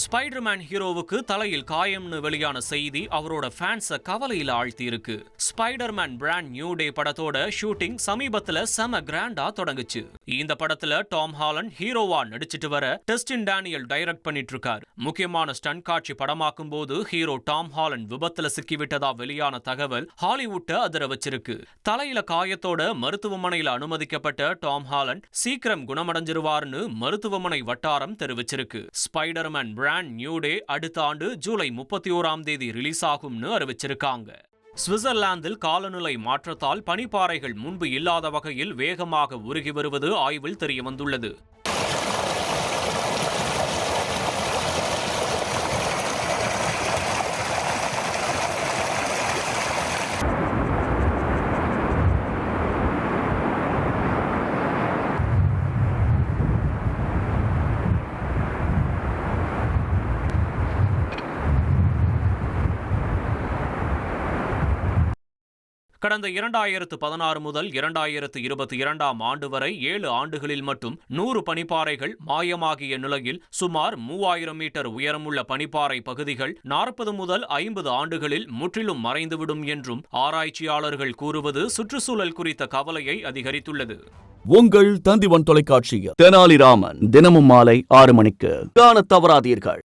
Spiderman ஹீரோவுக்கு தலையில் காயம்னு வெளியான செய்தி அவரோட ஃபேன்ஸ கவலையில ஆழ்த்தி இருக்கு ஸ்பைடர்மேன் பிராண்ட் நியூ டே படத்தோட ஷூட்டிங் சமீபத்துல செம கிராண்டா தொடங்குச்சு. இந்த படத்துல டாம் ஹாலண்ட் ஹீரோவா நடிச்சிட்டு வர டெஸ்டின் டேனியல் டைரக்ட் பண்ணிட்டு இருக்காரு முக்கியமான ஸ்டண்ட் காட்சி படமாக்கும் போது ஹீரோ டாம் ஹாலண்ட் விபத்துல சிக்கிவிட்டதா வெளியான தகவல் ஹாலிவுட்ட அதிர வச்சிருக்கு. தலையில காயத்தோட மருத்துவமனையில அனுமதிக்கப்பட்ட டாம் ஹாலண்ட் சீக்கிரம் குணமடைஞ்சிருவார்னு மருத்துவமனை வட்டாரம் தெரிவிச்சிருக்கு. Spider Man Brand New Day அடுத்த ஆண்டு ஜூலை முப்பத்தி ஓராம் தேதி ரிலீஸ் ஆகும்னு அறிவிச்சிருக்காங்க. சுவிட்சர்லாந்தில் காலநிலை மாற்றத்தால் பனிப்பாறைகள் முன்பு இல்லாத வகையில் வேகமாக உருகி வருவது ஆய்வில் தெரியவந்துள்ளது. கடந்த இரண்டாயிரத்து பதினாறு முதல் இரண்டாயிரத்து இருபத்தி இரண்டாம் ஆண்டு வரை ஏழு ஆண்டுகளில் மட்டும் நூறு பனிப்பாறைகள் மாயமாகிய நிலையில் சுமார் மூவாயிரம் மீட்டர் உயரமுள்ள பனிப்பாறை பகுதிகள் நாற்பது முதல் ஐம்பது ஆண்டுகளில் முற்றிலும் மறைந்துவிடும் என்றும் ஆராய்ச்சியாளர்கள் கூறுவது சுற்றுச்சூழல் குறித்த கவலையை அதிகரித்துள்ளது. உங்கள் தந்திவன் தொலைக்காட்சியில் தெனாலிராமன் தினமும் மாலை ஆறு மணிக்கு காண தவறாதீர்கள்.